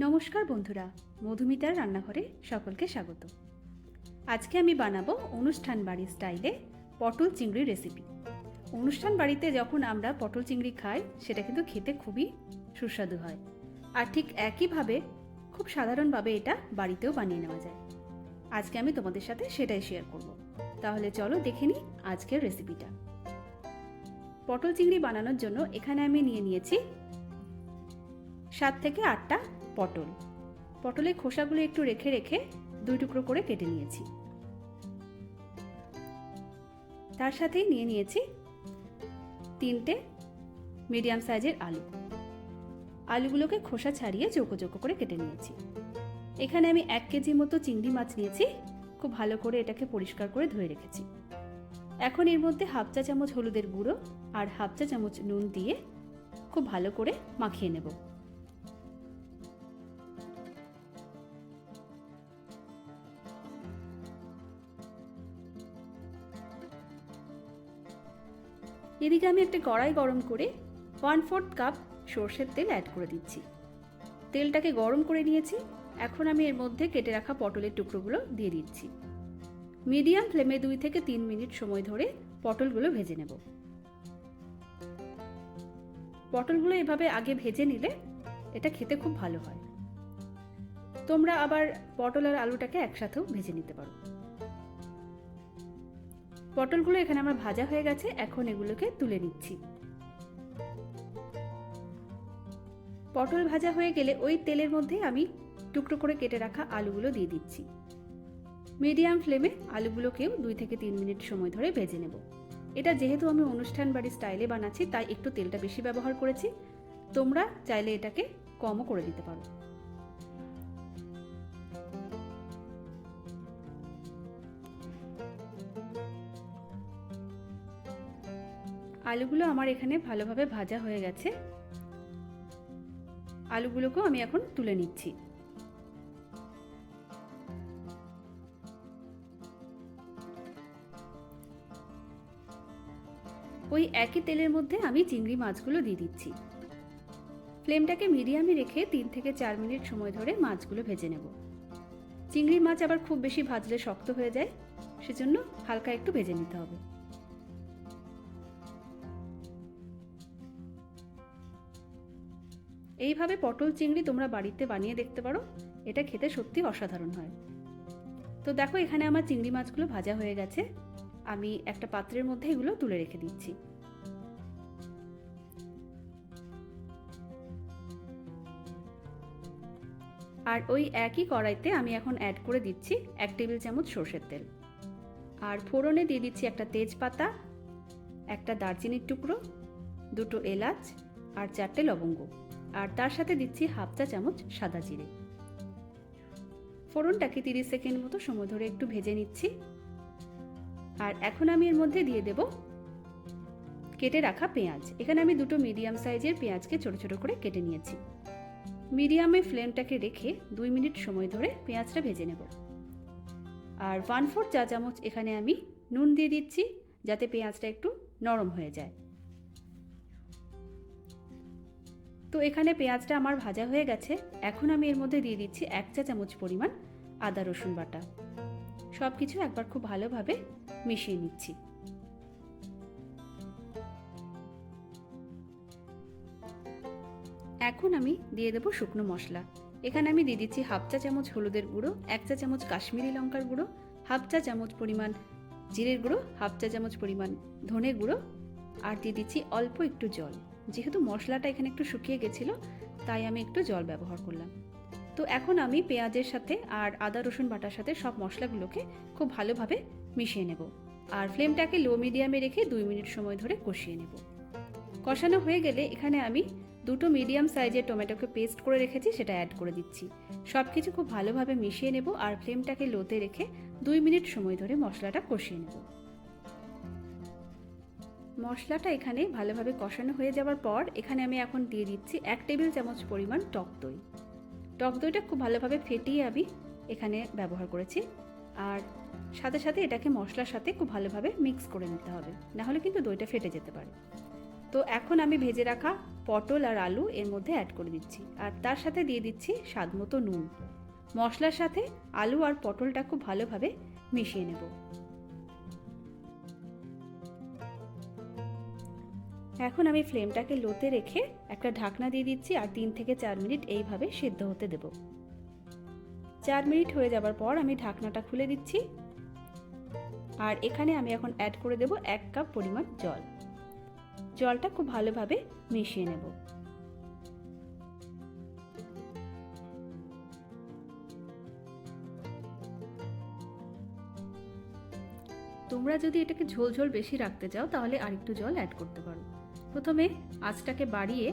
নমস্কার বন্ধুরা, মধুমিতার রান্নাঘরে সকলকে স্বাগত। আজকে আমি বানাবো অনুষ্ঠান বাড়ির স্টাইলে পটল চিংড়ি রেসিপি। অনুষ্ঠান বাড়িতে যখন আমরা পটল চিংড়ি খাই, সেটা কিন্তু খেতে খুবই সুস্বাদু হয়। আর ঠিক একইভাবে খুব সাধারণভাবে এটা বাড়িতেও বানিয়ে নেওয়া যায়। আজকে আমি তোমাদের সাথে সেটাই শেয়ার করব। তাহলে চলো দেখে নিই আজকের রেসিপিটা পটল চিংড়ি বানানোর জন্য এখানে আমি নিয়ে নিয়েছি সাত থেকে আটটা পটল। পটলের খোসাগুলো একটু রেখে রেখে দুই টুকরো করে কেটে নিয়েছি। তার সাথেই নিয়ে নিয়েছি তিনটে মিডিয়াম সাইজের আলু। আলুগুলোকে খোসা ছাড়িয়ে চৌকো চৌকো করে কেটে নিয়েছি। এখানে আমি এক কেজি মতো চিংড়ি মাছ নিয়েছি, খুব ভালো করে এটাকে পরিষ্কার করে ধুয়ে রেখেছি। এখন এর মধ্যে হাফ চা চামচ হলুদের গুঁড়ো আর হাফ চা চামচ নুন দিয়ে খুব ভালো করে মাখিয়ে নেব। এদিকে আমি একটা কড়াই গরম করে ওয়ান ফোর্থ কাপ সর্ষের তেল অ্যাড করে দিচ্ছি। তেলটাকে গরম করে নিয়েছি। এখন আমি এর মধ্যে কেটে রাখা পটলের টুকরোগুলো দিয়ে দিচ্ছি। মিডিয়াম ফ্লেমে দুই থেকে তিন মিনিট সময় ধরে পটলগুলো ভেজে নেব। পটলগুলো এভাবে আগে ভেজে নিলে এটা খেতে খুব ভালো হয়। তোমরা আবার পটল আর আলুটাকে একসাথেও ভেজে নিতে পারো। পটলগুলো এখানে আমার ভাজা হয়ে গেছে, এখন এগুলোকে তুলে নিচ্ছি। পটল ভাজা হয়ে গেলে ওই তেলের মধ্যে আমি টুকরো করে কেটে রাখা আলুগুলো দিয়ে দিচ্ছি। মিডিয়াম ফ্লেমে আলুগুলোকেও দুই থেকে তিন মিনিট সময় ধরে ভেজে নেব। এটা যেহেতু আমি অনুষ্ঠান বাড়ির স্টাইলে বানাচ্ছি, তাই একটু তেলটা বেশি ব্যবহার করেছি। তোমরা চাইলে এটাকে কমও করে দিতে পারো। আলুগুলো আমার এখানে ভালোভাবে ভাজা হয়ে গেছে। আলুগুলোকেও আমি এখন তুলে নিচ্ছি। ওই একই তেলের মধ্যে আমি চিংড়ি মাছগুলো দিয়ে দিচ্ছি। ফ্লেমটাকে মিডিয়ামে রেখে তিন থেকে চার মিনিট সময় ধরে মাছগুলো ভেজে নেব। চিংড়ি মাছ আবার খুব বেশি ভাজলে শক্ত হয়ে যায়, সেজন্য হালকা একটু ভেজে নিতে হবে। এইভাবে পটল চিংড়ি তোমরা বাড়িতে বানিয়ে দেখতে পারো। এটা খেতে সত্যি অসাধারণ হয়। তো দেখো, এখানে আমার চিংড়ি মাছগুলো ভাজা হয়ে গেছে। আমি একটা পাত্রের মধ্যে এগুলো তুলে রেখে দিচ্ছি। আর ওই একই কড়াইতে আমি এখন অ্যাড করে দিচ্ছি এক টেবিল চামচ সর্ষের তেল। আর ফোড়নে দিয়ে দিচ্ছি একটা তেজপাতা, একটা দারচিনির টুকরো, দুটো এলাচ, আর চারটে লবঙ্গ। আর তার সাথে দিচ্ছি হাফ চা চামচ সাদা জিরে। ফোড়নটাকে তিরিশ সেকেন্ড মতো সময় ধরে একটু ভেজে নিচ্ছি। আর এখন আমি এর মধ্যে দিয়ে দেব কেটে রাখা পেঁয়াজ। এখানে আমি দুটো মিডিয়াম সাইজের পেঁয়াজকে ছোট ছোট করে কেটে নিয়েছি। মিডিয়ামে ফ্লেমটাকে রেখে দুই মিনিট সময় ধরে পেঁয়াজটা ভেজে নেব। আর ওয়ান ফোর চা চামচ এখানে আমি নুন দিয়ে দিচ্ছি যাতে পেঁয়াজটা একটু নরম হয়ে যায়। তো এখানে পেঁয়াজটা আমার ভাজা হয়ে গেছে। এখন আমি এর মধ্যে দিয়ে দিচ্ছি এক চা চামচ পরিমাণ আদা রসুন বাটা। সব কিছু একবার খুব ভালোভাবে মিশিয়ে নিচ্ছি। এখন আমি দিয়ে দেবো শুকনো মশলা। এখানে আমি দিয়ে দিচ্ছি হাফ চা চামচ হলুদের গুঁড়ো, এক চা চামচ কাশ্মীরি লঙ্কার গুঁড়ো, হাফ চা চামচ পরিমাণ জিরের গুঁড়ো, হাফ চা চামচ পরিমাণ ধনে গুঁড়ো, আর দিয়ে দিচ্ছি অল্প একটু জল। যেহেতু মশলাটা এখানে একটু শুকিয়ে গেছিল, তাই আমি একটু জল ব্যবহার করলাম। তো এখন আমি পেঁয়াজের সাথে আর আদা, রসুন বাটার সাথে সব মশলাগুলোকে খুব ভালোভাবে মিশিয়ে নেব। আর ফ্লেমটাকে লো মিডিয়ামে রেখে দুই মিনিট সময় ধরে কষিয়ে নেব। কষানো হয়ে গেলে এখানে আমি দুটো মিডিয়াম সাইজের টমেটোকে পেস্ট করে রেখেছি, সেটা অ্যাড করে দিচ্ছি। সব কিছু খুব ভালোভাবে মিশিয়ে নেব আর ফ্লেমটাকে লোতে রেখে দুই মিনিট সময় ধরে মশলাটা কষিয়ে নেব। মশলাটা এখানে ভালোভাবে কষানো হয়ে যাওয়ার পর এখানে আমি এখন দিয়ে দিচ্ছি এক টেবিল চামচ পরিমাণ টক দই। টক দইটা খুব ভালোভাবে ফেটিয়ে আমি এখানে ব্যবহার করেছি। আর সাথে সাথে এটাকে মশলার সাথে খুব ভালোভাবে মিক্স করে নিতে হবে নাহলে কিন্তু দইটা ফেটে যেতে পারে। তো এখন আমি ভেজে রাখা পটল আর আলু এর মধ্যে অ্যাড করে দিচ্ছি। আর তার সাথে দিয়ে দিচ্ছি স্বাদ মতো নুন। মশলার সাথে আলু আর পটলটা খুব ভালোভাবে মিশিয়ে নেব। এখন আমি ফ্লেমটাকে লোতে রেখে একটা ঢাকনা দিয়ে দিচ্ছি আর তিন থেকে চার মিনিট এইভাবে সিদ্ধ হতে দেব। চার মিনিট হয়ে যাবার পর আমি ঢাকনাটা খুলে দিচ্ছি। আর এখানে আমি এখন অ্যাড করে দেব এক কাপ পরিমাণ জল। জলটা খুব ভালোভাবে মিশিয়ে নেব। তোমরা যদি এটাকে ঝোল ঝোল বেশি রাখতে চাও, তাহলে আরেকটু জল অ্যাড করতে পারো। প্রথমে আঁচটাকে বাড়িয়ে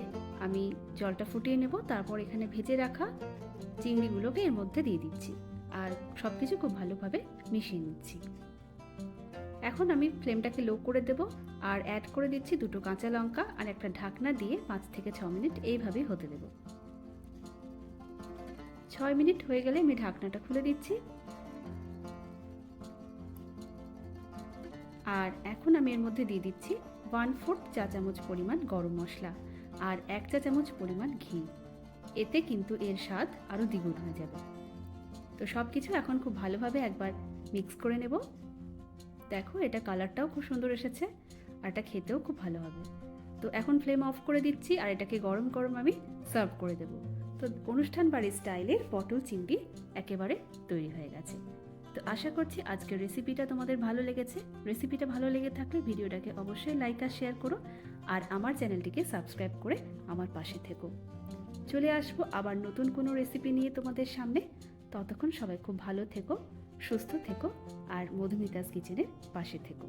আমি জলটা ফুটিয়ে নেব, তারপর এখানে ভেজে রাখা চিংড়িগুলোকে এর মধ্যে দিয়ে দিচ্ছি আর সব কিছু খুব ভালোভাবে মিশিয়ে নিচ্ছি। এখন আমি ফ্লেমটাকে লো করে দেব আর অ্যাড করে দিচ্ছি দুটো কাঁচা লঙ্কা আর একটা ঢাকনা দিয়ে পাঁচ থেকে ছ মিনিট এইভাবেই হতে দেব। ছয় মিনিট হয়ে গেলে আমি ঢাকনাটা খুলে দিচ্ছি। আর এখন আমি এর মধ্যে দিয়ে দিচ্ছি ওয়ান ফোর্থ চা চামচ পরিমাণ গরম মশলা আর এক চা চামচ পরিমাণ ঘি। এতে কিন্তু এর স্বাদ আরও দ্বিগুণ হয়ে যাবে। তো সব কিছু এখন খুব ভালোভাবে একবার মিক্স করে নেব। দেখো, এটা কালারটাও খুব সুন্দর এসেছে আর এটা খেতেও খুব ভালো হবে। তো এখন ফ্লেম অফ করে দিচ্ছি আর এটাকে গরম গরম আমি সার্ভ করে দেব। তো অনুষ্ঠান বাড়ির স্টাইলের পটল, চিংড়ি একেবারে তৈরি হয়ে গেছে। তো আশা করছি আজকের রেসিপিটা তোমাদের ভালো লেগেছে। রেসিপিটা ভালো লেগে থাকলে ভিডিওটাকে অবশ্যই লাইক আর শেয়ার করো আর আমার চ্যানেলটিকে সাবস্ক্রাইব করে আমার পাশে থেকো। চলে আসব আবার নতুন কোনো রেসিপি নিয়ে তোমাদের সামনে। ততক্ষণ সবাই খুব ভালো থেকো, সুস্থ থেকো আর মধুমিতাস কিচেনের পাশে থেকো।